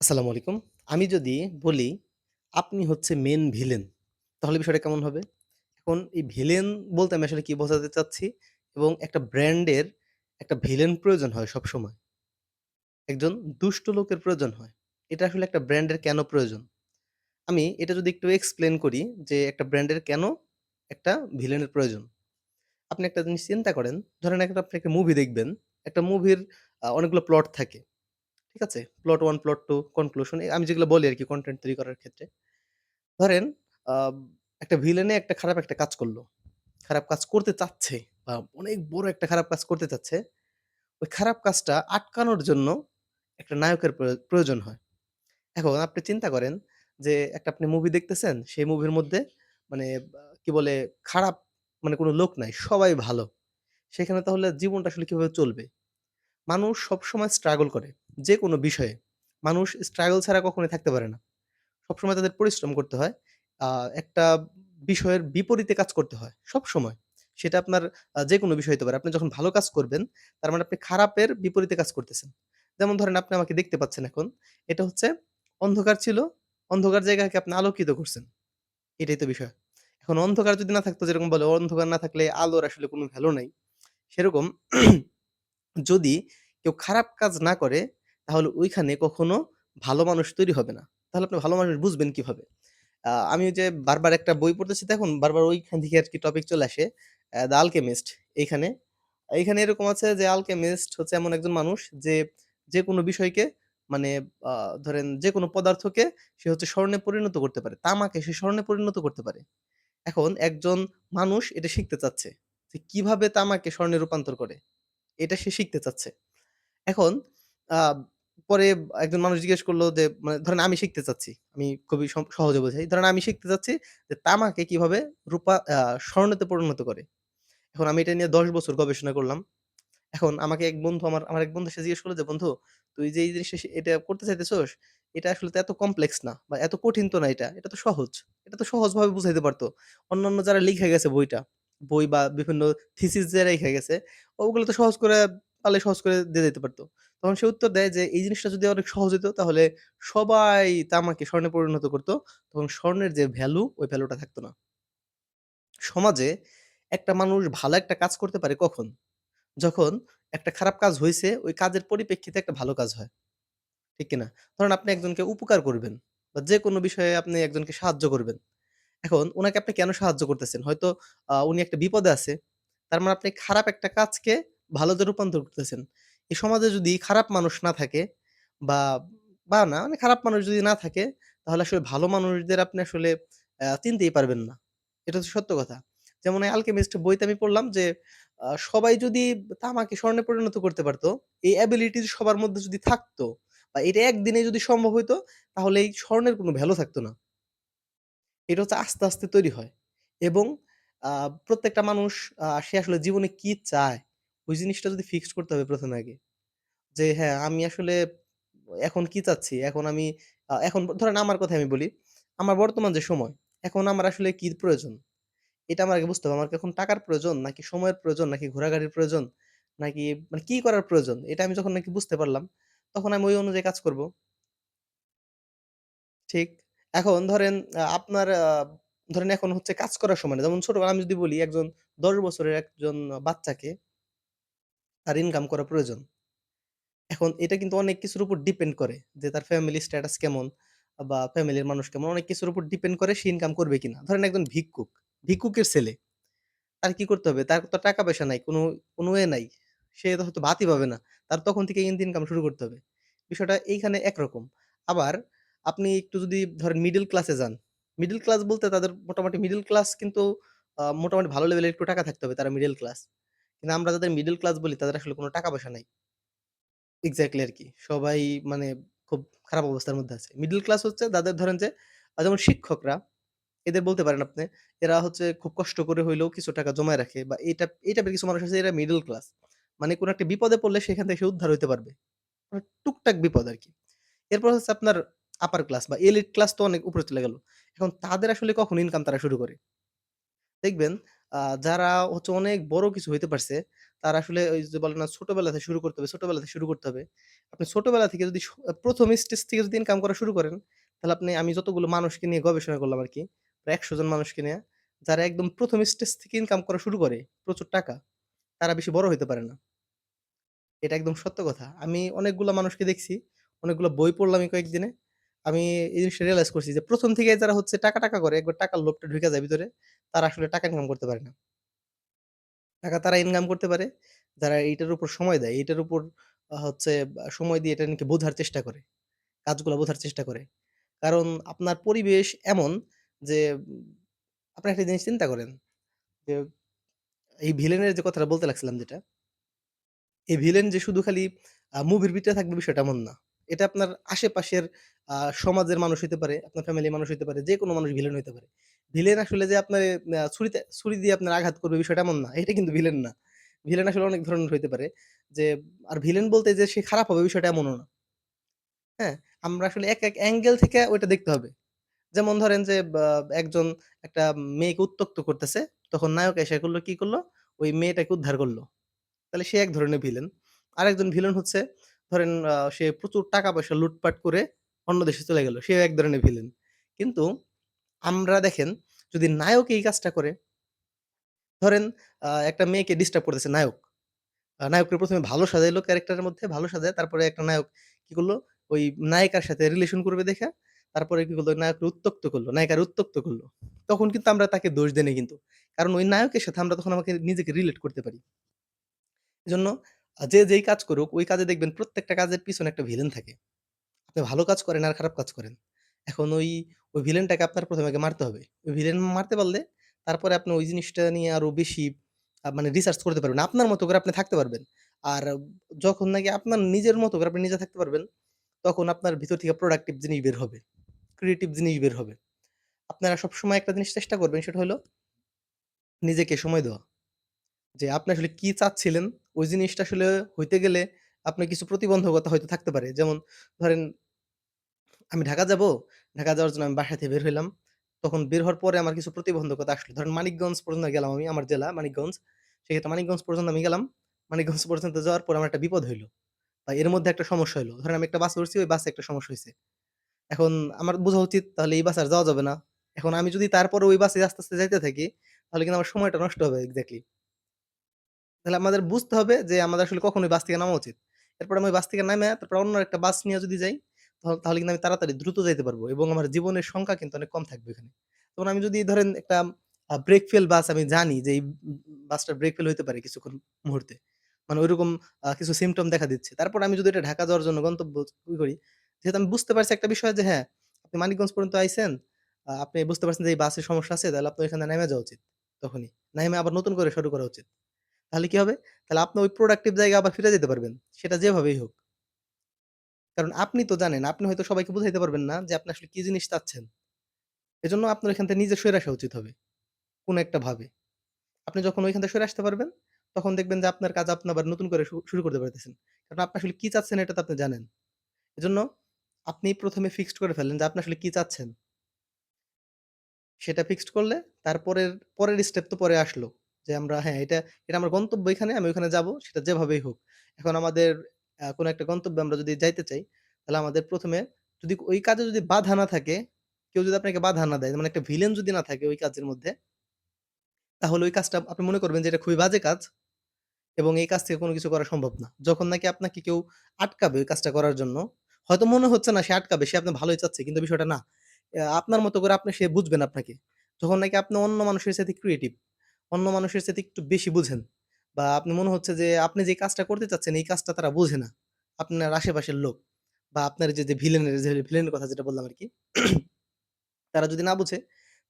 আসসালামু আলাইকুম। আমি যদি বলি, আপনি হচ্ছে মেন ভিলেন, তাহলে বিষয়টা কেমন হবে? এখন এই ভিলেন বলতে আমি আসলে কি বোঝাতে চাচ্ছি? এবং একটা ব্র্যান্ডের একটা ভিলেন প্রয়োজন হয় সবসময়। একজন দুষ্ট লোকের প্রয়োজন হয়। এটা আসলে একটা ব্র্যান্ডের কেন প্রয়োজন? আমি এটা যদি একটু এক্সপ্লেন করি যে, একটা ব্র্যান্ডের কেন একটা ভিলেনের প্রয়োজন? আপনি একটা জিনিস চিন্তা করেন, ধরেন একটা আপনি একটা মুভি দেখবেন। একটা মুভির অনেকগুলো প্লট থাকে। ঠিক আছে? Plot one plot two conclusion আমি যেগুলো বলি আর কি কনটেন্ট তৈরি করার ক্ষেত্রে। ধরেন একটা ভিলেনে একটা খারাপ একটা কাজ করল খারাপ কাজ করতে চাচ্ছে বা অনেক বড় একটা খারাপ কাজ করতে চাচ্ছে। ওই খারাপ কাজটা আটকানোর জন্য একটা নায়কের প্রয় প্রয়োজন হয়। এখন আপনি চিন্তা করেন যে, একটা আপনি মুভি দেখতেছেন, সেই মুভির মধ্যে মানে কি বলে খারাপ মানে কোনো লোক নাই। সবাই ভালো। সেখানে তাহলে জীবনটা আসলে কীভাবে চলবে? মানুষ সবসময় স্ট্রাগল করে। যেকোনো বিষয়ে। মানুষ স্ট্রাগল ছাড়া কখনোই থাকতে পারে না। সবসময় তাদের পরিশ্রম করতে হয়। একটা বিষয়ের বিপরীতে কাজ করতে হয়, সবসময়। সেটা আপনার যে কোনো বিষয় হতে পারে। আপনি যখন ভালো কাজ করবেন, তার মানে আপনি খারাপের বিপরীতে কাজ করতেছেন। যেমন ধরেন আপনি আমাকে দেখতে পাচ্ছেন এখন। এটা হচ্ছে অন্ধকার ছিল, অন্ধকার জায়গাকে আপনি আলোকিত করছেন। এটাই তো বিষয়। এখন অন্ধকার যদি না থাকতো যেরকম বলে, অন্ধকার না থাকলে আলোর আসলে কোনো ভ্যালু নাই। সেরকম যদি কেউ খারাপ কাজ না করে, তাহলে ওইখানে কখনো ভালো মানুষ তৈরি হবে না। তাহলে আপনি ভালো মানুষ বুঝবেন কীভাবে? আমি ওই যে বারবার একটা বই পড়তেছি দেখুন বারবার ওইখান থেকে আরকি টপিক চলে আসে। 'দ্য আলকেমিস্ট' এইখানে। এইখানে এরকম আছে যে আলকেমিস্ট হচ্ছে এমন একজন মানুষ যে, যেকোনো বিষয়কে মানে আ ধরেন যেকোনো পদার্থকে সে হচ্ছে স্বর্ণে পরিণত করতে পারে। তামাকে সে স্বর্ণে পরিণত করতে পারে। এখন একজন মানুষ এটা শিখতে চাচ্ছে। যে কীভাবে তামাকে স্বর্ণে রূপান্তর করে? এটা সে শিখতে চাচ্ছে। এখন পরে একজন মানুষ জিজ্ঞেস করল যে মানে ধরেন আমি শিখতে চাচ্ছি। আমি খুবই সহজে বোঝাই। ধরেন আমি শিখতে চাচ্ছি যে তামাকে কীভাবে রূপা আ স্বর্ণতে পরিণত করে? এখন আমি এটা নিয়ে ১০ বছর গবেষণা করলাম। এখন আমাকে এক বন্ধু আমার আমার এক বন্ধু এসে জিজ্ঞেস করল যে, "বন্ধু তুই যে এই জিনিসটা সে এটা করতে চাইতেছস, এটা আসলে তো এত কমপ্লেক্স না বা এত কঠিন তো না এটা। এটা তো সহজ। এটা তো সহজভাবে বুঝাইতে পারত। অন্যান্য যারা লিখে গেছে বইটা, বই বা বিভিন্ন থিসিস যারা লিখে গেছে, ওগুলো তো সহজ করে পারলে সহজ করে দিয়ে যাইতে পারত।" তখন সে উত্তর দেয় যে, "এই জিনিসটা যদি অনেক সহজ হইতো তাহলে সবাই তামাকে স্বর্ণে পরিণত করত। তখন স্বর্ণের যে ভ্যালু, ওই ভ্যালুটা থাকতো না।" সমাজে একটা মানুষ ভালো একটা কাজ করতে পারে কখন? যখন একটা খারাপ কাজ হয়েছে ওই কাজের পরিপ্রেক্ষিতে একটা ভালো কাজ হয়। ঠিক কিনা? ধরেন আপনি একজনকে উপকার করবেন বা যেকোনো বিষয়ে আপনি একজনকে সাহায্য করবেন। এখন ওনাকে আপনি কেন সাহায্য করতেছেন? হয়তো উনি একটা বিপদে আছে। তার মানে আপনি খারাপ একটা কাজকে ভালোতে রূপান্তর করতেছেন। এই সমাজে যদি খারাপ মানুষ না থাকে বা, বা না মানে খারাপ মানুষ যদি না থাকে, তাহলে আসলে ভালো মানুষদের আপনি আসলে চিনতেই পারবেন না। এটা হচ্ছে সত্য কথা। যেমন 'আলকেমিস্ট' বইতে আমি পড়লাম যে, সবাই যদি তামাকে স্বর্ণে পরিণত করতে পারতো এই অ্যাবিলিটি সবার মধ্যে যদি থাকতো বা এটা একদিনে যদি সম্ভব হইতো, তাহলে এই স্বর্ণের কোনো ভ্যালু থাকতো না। এটা হচ্ছে আস্তে, আস্তে তৈরি হয় এবং প্রত্যেকটা মানুষ সে আসলে জীবনে কি চায়? ওই জিনিসটা যদি ফিক্সড করতে হবে প্রথমে আগে। যে হ্যাঁ, আমি আসলে এখন কি চাচ্ছি? এখন আমি এখন ধরেন আমার কথাই আমি বলি। আমার বর্তমান যে সময়, এখন আমার আসলে কি প্রয়োজন? এটা আমার আগে বুঝতে হবে। আমার এখন টাকার প্রয়োজন? নাকি সময়ের প্রয়োজন? নাকি ঘোরাঘুরির প্রয়োজন? নাকি মানে কি করার প্রয়োজন? এটা আমি যখন নাকি বুঝতে পারলাম, তখন আমি ওই অনুযায়ী কাজ করব। ঠিক। এখন ধরেন আপনার ধরেন এখন হচ্ছে কাজ করার সময়। যেমন ছোটবেলায় আমি যদি বলি একজন ১০ বছরের একজন বাচ্চাকে তার ইনকাম করা প্রয়োজন। এখন এটা কিন্তু অনেক কিছুর উপর ডিপেন্ড করে যে তার ফ্যামিলি স্ট্যাটাস কেমন বা ফ্যামিলির মানুষ কেমন? অনেক কিছুর উপর ডিপেন্ড করে সে ইনকাম করবে কিনা। ধরেন একজন ভিক্ষুক, ভিক্ষুকের ছেলে। তার কি করতে হবে? তার তো টাকা-পয়সা নাই। কোনো কোনো এ নাই। সে তো হয়তো ভাতই পাবে না। তার তখন থেকে কিন্তু ইনকাম শুরু করতে হবে। বিষয়টা এইখানে একরকম। আবার আপনি একটু যদি ধরেন মিডল ক্লাসে যান। মিডল ক্লাস বলতে তাদের মোটামুটি মিডল ক্লাস কিন্তু মোটামুটি ভালো লেভেলের একটু টাকা থাকতে হবে। তারা মিডল ক্লাস। কিন্তু আমরা যাদের মিডল ক্লাস বলি তাদের আসলে কোন টাকা-পয়সা নাই। এক্সাক্টলি আরকি। সবাই মানে খুব খারাপ অবস্থার মধ্যে আছে। মিডল ক্লাস হচ্ছে যাদের ধরেন যে যেমন শিক্ষকরা, এদের বলতে পারেন আপনি। এরা হচ্ছে খুব কষ্ট করে হইলেও কিছু টাকা জমায় রাখে বা টাইপ এই টাইপের কিছু মানুষ আছে এরা মিডল ক্লাস। মানে কোন একটা বিপদে পড়লে সেখান থেকে সে উদ্ধার হইতে পারবে। মানে টুকটাক বিপদ আর কি এরপর হচ্ছে আপনার আপার ক্লাস বা এলিট ক্লাস তো অনেক উপরে চলে গেল। এখন তাদের আসলে কখন ইনকাম তারা শুরু করে? দেখবেন যারা হচ্ছে অনেক বড় কিছু হইতে পারছে, তার আসলে ওই যে বলে না ছোটবেলা থেকে শুরু করতে হবে, ছোটবেলা থেকে শুরু করতে হবে। আপনি ছোটবেলা থেকে যদি ১ম স্টেজ থেকে যদি ইনকাম করা শুরু করেন, তাহলে আপনি আমি যতগুলো মানুষকে নিয়ে গবেষণা করলাম আরকি। প্রায় ১০০ জন মানুষকে নিয়ে, যারা একদম ১ম স্টেজ থেকে ইনকাম করা শুরু করে প্রচুর টাকা, তারা বেশি বড় হইতে পারে না। এটা একদম সত্য কথা। আমি অনেকগুলা মানুষকে দেখছি, অনেকগুলা বই পড়লাম কয়েকদিনে। আমি এই জিনিসটা রিয়ালাইজ করছি যে প্রথম থেকেই যারা হচ্ছে টাকা, টাকা করে একবার টাকার লোভটা ঢুকে যায় ভিতরে, তারা আসলে টাকা ইনকাম করতে পারে না। টাকা তারা ইনকাম করতে পারে, যারা এইটার উপর সময় দেয়। এটার উপর হচ্ছে সময় দিয়ে এটা নাকি বোঝার চেষ্টা করে। কাজগুলো বোঝার চেষ্টা করে। কারণ আপনার পরিবেশ এমন যে আপনি একটা জিনিস চিন্তা করেন যে এই ভিলেনের যে কথাটা বলতে লাগছিলাম যেটা, এই ভিলেন যে শুধু খালি মুভির ভিতরে থাকবে বিষয়টা এমন না। এটা আপনার আশেপাশের সমাজের মানুষ হইতে পারে, আপনার ফ্যামিলির মানুষ হইতে পারে, যে কোনো মানুষ ভিলেন হইতে পারে। ভিলেন আসলে যে আপনার ছুরিতে ছুরি দিয়ে আপনার আঘাত করবে বিষয়টা এমন না। এটা কিন্তু ভিলেন না। ভিলেন আসলে অনেক ধরনের হইতে পারে। যে আর ভিলেন বলতে যে সে খারাপ হবে বিষয়টা এমনও না। হ্যাঁ? আমরা আসলে এক, এক অ্যাঙ্গেল থেকে ওইটা দেখতে হবে। যেমন ধরেন যে একজন একটা মেয়েকে উত্ত্যক্ত করতেছে, তখন নায়ক এসে করল কি করল? ওই মেয়েটাকে উদ্ধার করল তাহলে সে এক ধরনের ভিলেন। আরেকজন ভিলেন হচ্ছে ধরেন সে প্রচুর টাকা-পয়সা লুটপাট করে অন্য দেশে চলে গেল। সেও এক ধরনের ভিলেন। কিন্তু আমরা দেখেন যদি নায়ক এই কাজটা করে, ধরেন একটা মেয়েকে ডিস্টার্ব করতেছে নায়ক। নায়ককে ১ম এ ভালো সাজাইলো ক্যারেক্টারের মধ্যে, ভালো সাজায় তারপরে একটা নায়ক কি করল? ওই নায়িকার সাথে রিলেশন করবে দেইখা, তারপরে কি করল? নায়ককে উত্ত্যক্ত করল, নায়িকার উত্তক্ত করল। তখন কিন্তু আমরা তাকে দোষ দেই নাই কিন্তু। কারণ ওই নায়কের সাথে আমরা তখন আমাকে নিজেকে রিলেট করতে পারি। এজন্য যে যেই কাজ করুক, ওই কাজে দেখবেন প্রত্যেকটা কাজের পিছনে একটা ভিলেন থাকে। আপনি ভালো কাজ করেন আর খারাপ কাজ করেন। এখন ওই, ওই ভিলেনটাকে আপনার প্রথমে আগে মারতে হবে। ওই ভিলেন মারতে পারলে তারপরে আপনি ওই জিনিসটা নিয়ে আরও বেশি মানে রিসার্চ করতে পারবেন। আপনার মতো করে আপনি থাকতে পারবেন। আর যখন নাকি আপনার নিজের মতো করে আপনি নিজে থাকতে পারবেন, তখন আপনার ভিতর থেকে প্রোডাক্টিভ জিনিস বের হবে। ক্রিয়েটিভ জিনিস বের হবে। আপনারা সবসময় একটা জিনিস চেষ্টা করবেন সেটা হলো নিজেকে সময় দেওয়া। যে আপনি আসলে কি চাচ্ছিলেন, ওই জিনিসটা আসলে হইতে গেলে আপনার কিছু প্রতিবন্ধকতা হয়তো থাকতে পারে। যেমন ধরেন আমি ঢাকা যাব, ঢাকা যাওয়ার জন্য আমি বাসা থেকে বের হইলাম। তখন বের হওয়ার পরে আমার কিছু প্রতিবন্ধকতা আসলো। ধরেন মানিকগঞ্জ পর্যন্ত গেলাম আমি, আমার জেলা মানিকগঞ্জ। সেক্ষেত্রে মানিকগঞ্জ পর্যন্ত আমি গেলাম। মানিকগঞ্জ পর্যন্ত যাওয়ার পরে আমার একটা বিপদ হইল বা এর মধ্যে একটা সমস্যা হইল। ধরেন আমি একটা বাস উঠছি, ওই বাসে একটা সমস্যা হয়েছে এখন আমার বোঝা উচিত তাহলে এই বাস আর যাওয়া যাবে না। এখন আমি যদি তারপরে ওই বাসে আস্তে, আস্তে যাইতে থাকি, তাহলে কিন্তু আমার সময়টা নষ্ট হবে এক্সাক্টলি। তাহলে আমাদের বুঝতে হবে যে আমাদের আসলে কখন ওই বাস থেকে নামা উচিত। এরপর আমি বাস থেকে নামে তারপর অন্য একটা বাস নিয়ে যদি যাই, তাহলে কিন্তু আমি তাড়াতাড়ি দ্রুত যাইতে পারব এবং আমার জীবনের সংখ্যা কিন্তু অনেক কম থাকবে এখানে। যেমন আমি যদি ধরেন একটা ব্রেক ফেল বাস আমি জানি যে এই বাসটা ব্রেক ফেল হইতে পারে কিছুক্ষণ মুহূর্তে। মানে আ কিছু সিম্পটম দেখা দিচ্ছে। তারপর আমি যদি এটা ঢাকা যাওয়ার জন্য গন্তব্য করি, যেহেতু আমি বুঝতে পারছি একটা বিষয় যে হ্যাঁ, আপনি মানিকগঞ্জ পর্যন্ত আইসেন আপনি বুঝতে পারছেন যে এই বাসের সমস্যা আছে, তাহলে আপনার এখানে নেমে যাওয়া উচিত তখনই। নাইমা আবার নতুন করে শুরু করা উচিত। তাহলে কি হবে? তাহলে আপনি ওই প্রোডাক্টিভ জায়গায় আবার ফিরে যেতে পারবেন। সেটা যেভাবেই হোক। কারণ আপনি তো জানেন, আপনি হয়তো সবাইকে বুঝাইতে পারবেন না যে আপনি আসলে কি জিনিস চাচ্ছেন। এজন্য আপনার এখান থেকে নিজে সরে আসা উচিত হবে, কোন একটা ভাবে। আপনি যখন ওইখান থেকে সরে আসতে পারবেন, তখন দেখবেন যে আপনার কাজ আপনি আবার নতুন করে শুরু করতে পারতেছেন। কারণ আপনি আসলে কি চাচ্ছেন এটা তো আপনি জানেন। এজন্য আপনি প্রথমে ফিক্সড করে ফেলেন যে আপনি আসলে কি চাচ্ছেন। সেটা ফিক্সড করলে তারপরের পরের স্টেপ তো পরে আসলো। যে আমরা হ্যাঁ, এটা, এটা আমার গন্তব্য এখানে, আমি ওখানে যাব সেটা যেভাবেই হোক। এখন আমাদের কোন একটা গন্তব্যে আমরা যদি যাইতে চাই, তাহলে আমাদের প্রথমে যদি ওই কাজে যদি বাধা না থাকে, কেউ যদি আপনাকে বাধা না দেয়, মানে একটা ভিলেন যদি না থাকে ওই কাজের মধ্যে, তাহলে ওই কাজটা আপনি মনে করবেন যে এটা খুবই বাজে কাজ এবং এই কাজ থেকে কোনো কিছু করা সম্ভব না। যখন নাকি আপনাকে কেউ আটকাবে ওই কাজটা করার জন্য, হয়তো মনে হচ্ছে না সে আটকাবে, সে আপনার ভালোই চাচ্ছে কিন্তু বিষয়টা না। অ্যা আপনার মতো করে আপনি সে বুঝবেন আপনাকে। যখন নাকি আপনি অন্য মানুষের সাথে ক্রিয়েটিভ, অন্য মানুষের চাইতে একটু বেশি বুঝেন বা আপনি মনে হচ্ছে যে আপনি যে কাজটা করতে চাচ্ছেন এই কাজটা তারা বোঝে না। আপনার আশেপাশের লোক বা আপনার যে, ভিলেনের যে ভিলেনের কথা যেটা বললাম আর কি তারা যদি না বুঝে,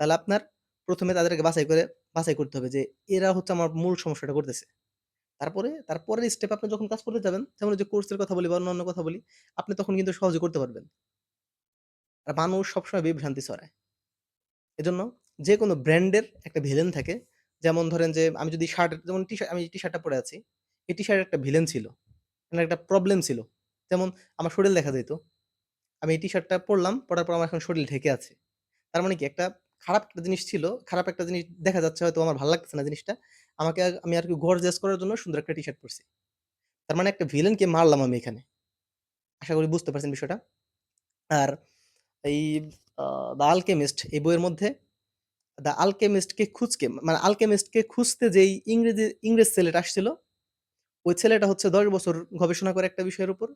তাহলে আপনার প্রথমে তাদেরকে বাছাই করে বাছাই করতে হবে যে এরা হচ্ছে আমার মূল সমস্যাটা করতেছে। তারপরে তার পরের স্টেপ আপনি যখন কাজ করতে যাবেন, যেমন যে কোর্সের কথা বলি বা অন্য অন্য কথা বলি, আপনি তখন কিন্তু সহজে করতে পারবেন। আর মানুষ সবসময় বিভ্রান্তি ছড়ায়। এজন্য যে কোনো ব্র্যান্ডের একটা ভিলেন থাকে। যেমন ধরেন যে আমি যদি শার্ট যেমন টি-শার্ট আমি টি-শার্টটা পরে আছি। এই টি-শার্টের একটা ভিলেন ছিল। মানে একটা প্রবলেম ছিল। যেমন আমার শরীর দেখা যেত আমি এই টি-শার্টটা পরলাম পড়ার পর আমার এখন শরীর ঢেকে আছে। তার মানে কি একটা খারাপ একটা জিনিস ছিল, খারাপ একটা জিনিস দেখা যাচ্ছে হয়তো আমার ভালো লাগতেছে না জিনিসটা। আমাকে আমি আর আমি ঘর গর্জাস করার জন্য সুন্দর একটা টি-শার্ট পড়ছি। তার মানে একটা ভিলেনকে মারলাম আমি এখানে। আশা করি বুঝতে পারছেন বিষয়টা। আর এই 'দ্য আলকেমিস্ট' এই বইয়ের মধ্যে 'দ্য আলকেমিস্টকে খুঁজকে' মানে আলকেমিস্টকে খুঁজতে যেই ইংরেজি ইংরেজ ছেলেটা আসছিল, ওই ছেলেটা হচ্ছে ১০ বছর গবেষণা করে একটা বিষয়ের উপর।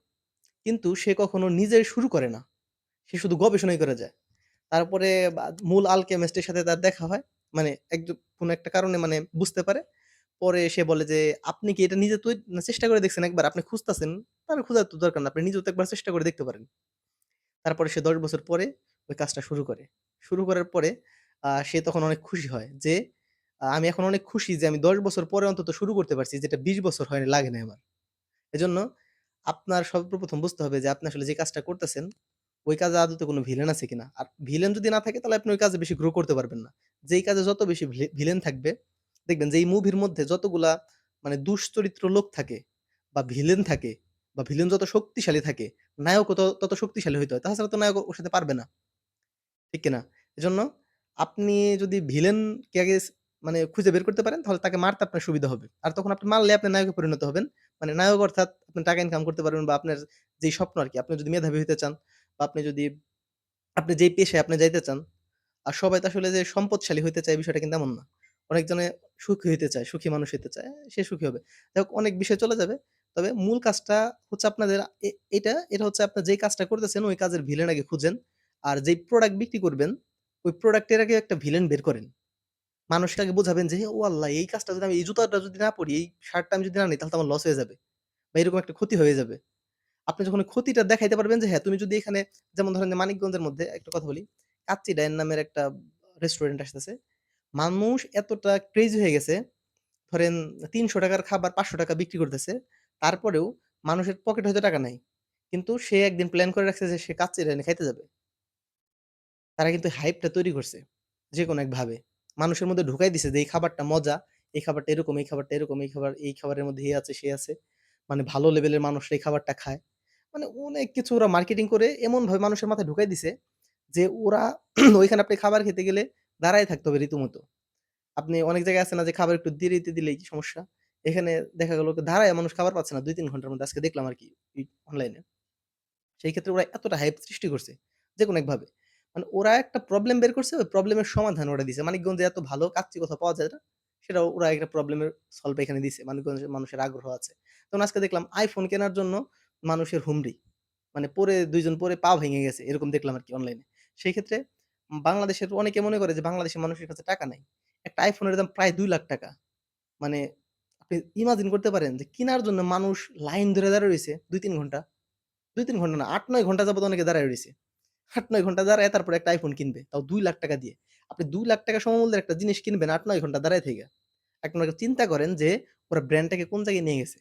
কিন্তু সে কখনো নিজে শুরু করে না। সে শুধু গবেষণাই করে যায়। তারপরে মূল আলকেমিস্টের সাথে তার দেখা হয়। মানে একদম কোনো একটা কারণে মানে বুঝতে পারে। পরে সে বলে যে, "আপনি কি এটা নিজে তৈ না চেষ্টা করে দেখছেন একবার? আপনি খুঁজতেছেন তাহলে খোঁজার তো দরকার না। আপনি নিজেও তো একবার চেষ্টা করে দেখতে পারেন।" তারপরে সে ১০ বছর পরে ওই কাজটা শুরু করে। শুরু করার পরে সে তখন অনেক খুশি হয় যে, "আমি এখন অনেক খুশি যে আমি ১০ বছর পরে অন্তত শুরু করতে পারছি, যেটা ২০ বছর হয়নি লাগে নাই আমার।" এজন্য আপনার সর্বপ্রথম বুঝতে হবে যে আপনি আসলে যে কাজটা করতেছেন, ওই কাজে আদতে কোনো ভিলেন আছে কিনা? আর ভিলেন যদি না থাকে তাহলে আপনি ওই কাজে বেশি গ্রো করতে পারবেন না। যেই কাজে যত বেশি ভি ভিলেন থাকবে, দেখবেন যে এই মুভির মধ্যে যতগুলা মানে দুশ্চরিত্র লোক থাকে বা ভিলেন থাকে বা ভিলেন যত শক্তিশালী থাকে, নায়কও ত তত শক্তিশালী হইতে হয়। তাছাড়া তো নায়ক ওর সাথে পারবে না। ঠিক কিনা? এজন্য আপনি যদি ভিলেনকে আগে মানে খুঁজে বের করতে পারেন, তাহলে তাকে মারতে আপনার সুবিধা হবে। আর তখন আপনি মারলে আপনি নায়কে পরিণত হবেন। মানে নায়ক অর্থাৎ আপনি টাকা ইনকাম করতে পারবেন বা আপনার যেই স্বপ্ন আর কি আপনি যদি মেধাবী হতে চান বা আপনি যদি আপনি যেই পেশায় আপনি যাইতে চান, আর সবাই তো আসলে যে সম্পদশালী হইতে চায় বিষয়টা কিন্তু এমন না। অনেকজনে সুখী হইতে চায়, সুখী মানুষ হইতে চায়, সে সুখী হবে। যাই হোক অনেক বিষয় চলে যাবে। তবে মূল কাজটা হচ্ছে আপনাদের এটা, এটা হচ্ছে আপনার যেই কাজটা করতেছেন ওই কাজের ভিলেন আগে খুঁজেন। আর যেই প্রোডাক্ট বিক্রি করবেন, ওই প্রোডাক্টের আগে একটা ভিলেন বের করেন। মানুষকে আগে বোঝাবেন যে, "ও আল্লাহ! এই কাজটা যদি আমি এই জুতাটা যদি না পড়ি, এই শার্টটা আমি যদি না নিই তাহলে তো আমার লস হয়ে যাবে। বা এরকম একটা ক্ষতি হয়ে যাবে।" আপনি যখন ক্ষতিটা দেখাইতে পারবেন যে হ্যাঁ, তুমি যদি এখানে যেমন ধরেন মানিকগঞ্জের মধ্যে একটা কথা বলি, কাচ্চি ডাইন নামের একটা রেস্টুরেন্ট আসতেছে। মানুষ এতটা ক্রেজি হয়ে গেছে, ধরেন তিনশো টাকার খাবার ৳৫০০ বিক্রি করতেছে। তারপরেও মানুষের পকেট হয়তো টাকা নাই। কিন্তু সে একদিন প্ল্যান করে রাখছে যে সে কাচ্চি ডাইনে খাইতে যাবে। তারা কিন্তু হাইপটা তৈরি করছে যেকোনো একভাবে। মানুষের মধ্যে ঢুকাই দিছে যে এই খাবারটা মজা, এই খাবারটা এরকম, এই খাবারটা এরকম, এই খাবার এই খাবারের মধ্যে এ আছে, সে আছে। মানে ভালো লেভেলের মানুষরা এই খাবারটা খায়। মানে অনেক কিছু ওরা মার্কেটিং করে এমনভাবে মানুষের মাথায় ঢুকাই দিছে যে ওরা ওইখানে আপনি খাবার খেতে গেলে দাঁড়ায় থাকতে হবে রীতিমতো। আপনি অনেক জায়গায় আছে না যে খাবার একটু দেরিতে দিলেই কি সমস্যা? এখানে দেখা গেল দাঁড়ায় মানুষ খাবার পাচ্ছে না ২-৩ ঘণ্টার মধ্যে আজকে দেখলাম আরকি ই অনলাইনে। সেই ক্ষেত্রে ওরা এতটা হাইপ সৃষ্টি করছে যেকোনো একভাবে। মানে ওরা একটা প্রবলেম বের করছে, ওই প্রবলেমের সমাধান ওরা দিছে। মানিকগঞ্জে এত ভালো কাচ্চি কোথাও পাওয়া যায় না। সেটা ওরা একটা প্রবলেমের সলভ এখানে দিছে। মানিকগঞ্জের মানুষের আগ্রহ আছে। যেমন আজকে দেখলাম iPhone কেনার জন্য মানুষের হুমড়ি। মানে পড়ে ২ জন পড়ে পা ভেঙে গেছে। এরকম দেখলাম আরকি অনলাইনে। সেই ক্ষেত্রে বাংলাদেশের অনেকে মনে করে যে বাংলাদেশের মানুষের কাছে টাকা নাই। একটা আইফোনের দাম প্রায় দুই লাখ টাকা মানে আপনি ইমাজিন করতে পারেন যে কেনার জন্য মানুষ লাইন ধরে দাঁড়ায় রয়েছে দুই তিন ঘণ্টা। ২-৩ ঘণ্টা না ৮-৯ ঘণ্টা যাবত অনেকে দাঁড়ায় রইছে। ৮-৯ ঘণ্টা দাঁড়ায় তারপরে একটা আইফোন কিনবে। তাও দুই লাখ টাকা দিয়ে। আপনি দুই লাখ টাকা সমমূল্যের একটা জিনিস কিনবেন ৮-৯ ঘণ্টা দাঁড়ায় থেকে। আগে চিন্তা করেন যে ওরা ব্র্যান্ডটাকে কোন জায়গায় নিয়ে গেছে।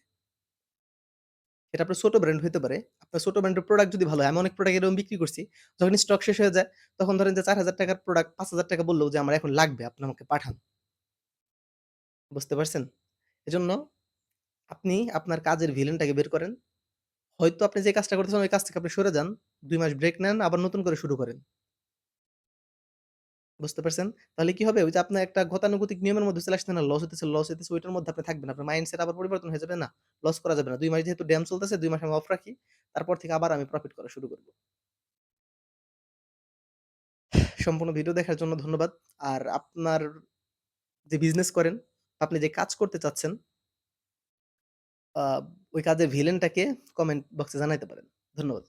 এটা আপনার ছোট ব্র্যান্ড হতে পারে। আপনার ছোট ব্র্যান্ডের প্রোডাক্ট যদি ভালো হয়, আমি অনেক প্রোডাক্ট এরকম বিক্রি করছি। যখন স্টক শেষ হয়ে যায়, তখন ধরেন যে চার হাজার টাকার প্রোডাক্ট ৳৫,০০০ বললেও যে আমার এখন লাগবে, আপনি আমাকে পাঠান। বুঝতে পারছেন? এজন্য আপনি আপনার কাজের ভিলেনটাকে বের করেন। হয়তো আপনি যে কাজটা করতেছেন ওই কাজ থেকে আপনি সরে যান। দুই মাস ব্রেক নেন, আবার নতুন করে শুরু করেন। বুঝতে পারছেন? তাহলে কি হবে? ওই যে আপনার একটা গতানুগতিক নিয়মের মধ্যে চলে আসছে না? লস হইতেছে, লস হইতেছে ওইটার মধ্যে আপনি থাকবেন। আপনার মাইন্ডসেট আবার পরিবর্তন হয়ে যাবে না? লস করা যাবে না। ২ মাস যেহেতু ড্যাম চলতেছে ২ মাস আমি অফ রাখি। তারপর থেকে আবার আমি প্রফিট করা শুরু করব। সম্পূর্ণ ভিডিও দেখার জন্য ধন্যবাদ। আর আপনার যে বিজনেস করেন, আপনি যে কাজ করতে চাচ্ছেন ওই কাজের ভিলেনটাকে কমেন্ট বক্সে জানাইতে পারেন। ধন্যবাদ।